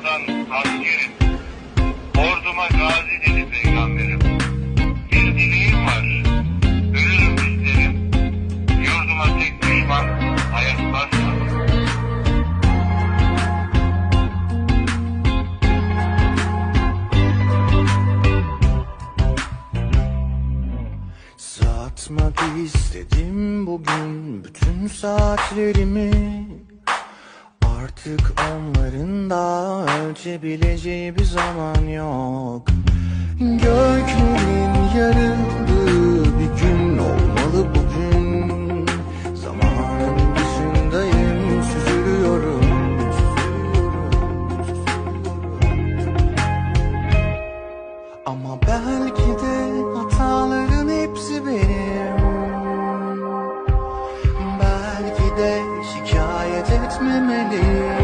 sıradan askerim. Orduma gazi dedi peygamberim. Bir dileğim var. Ölürüm isterim. Yurduma tek düşman ayak basmasın. Satmak istedim bugün bütün saatlerimi Artık onların da ölçebileceği bir zaman yok. Göklerin yarındı bir gün olmalı bugün. Zamanın dışındayım süzülüyorum. Ama belki de hataların hepsi benim. Belki de şikayet etmemeliyim.